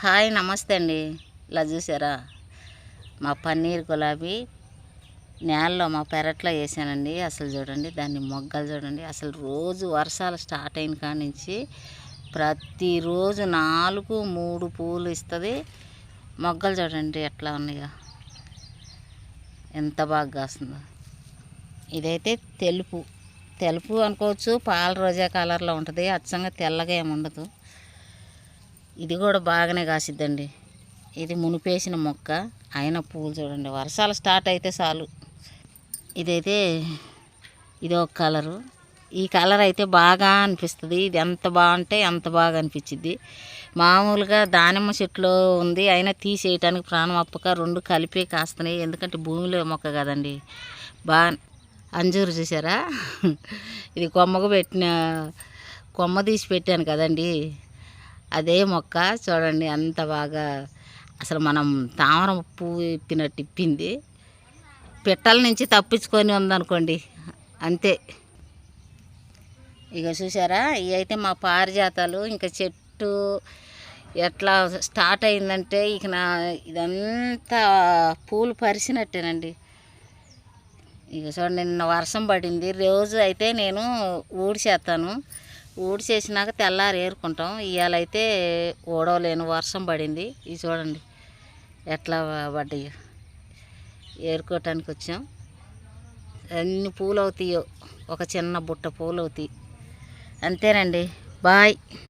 Hi నమస్తే అండి. ఇలా చూసారా? మా పన్నీర్ గులాబీ నేలలో మా పెరట్లో వేసానండి. అసలు చూడండి దాన్ని మొగ్గలు చూడండి. అసలు రోజు వర్షాలు స్టార్ట్ అయిన కాడ నుంచి ప్రతిరోజు నాలుగు మూడు పూలు ఇస్తుంది. మొగ్గలు చూడండి ఎట్లా ఉన్నాయో. ఎంత బాగా కాస్తుందో. ఇదైతే తెలుపు. తెలుపు అనుకోవచ్చు పాల రోజా కలర్లో ఉంటుంది. అచ్చంగా తెల్లగా ఏమి ఉండదు ఇది కూడా బాగానే కాసిద్దండి. ఇది మునిపేసిన మొక్క. అయిన పూలు చూడండి. వర్షాలు స్టార్ట్ అయితే చాలు. ఇదైతే ఇది ఒక కలరు. ఈ కలర్ అయితే బాగా అనిపిస్తుంది. ఇది ఎంత బాగుంటే అంత బాగా అనిపించింది మామూలుగా దానిమ్మ చెట్లు ఉంది. అయినా తీసేయటానికి ప్రాణం అప్పక రెండు కలిపి కాస్తున్నాయి. ఎందుకంటే భూమిలో మొక్క కదండి. బాగా అంజూరు చూసారా? ఇది కొమ్మకు పెట్టిన కొమ్మ తీసి పెట్టాను కదండి. అదే మొక్క చూడండి అంత బాగా అసలు మనం తామర పువ్వు ఇప్పినట్టు ఇప్పింది పిట్టల నుంచి తప్పించుకొని ఉందనుకోండి అంతే. ఇక చూసారా ఇవి అయితే మా పారిజాతాలు ఇంకా చెట్టు ఎట్లా స్టార్ట్ అయిందంటే ఇక నా ఇదంతా పూలు పరిచినట్టేనండి. ఇక చూడండి నిన్న వర్షం పడింది. రోజు అయితే నేను ఊడిచేస్తాను ఊడిచేసినాక తెల్లారి ఏరుకుంటాం. ఇవాళ అయితే ఊడవలేను వర్షం పడింది. ఇది చూడండి ఎట్లా పడ్డాయో. ఏరుకోవటానికి వచ్చాం అన్ని పూలు అవుతాయో ఒక చిన్న బుట్ట పూలు అవుతాయి అంతేనండి. బాయ్.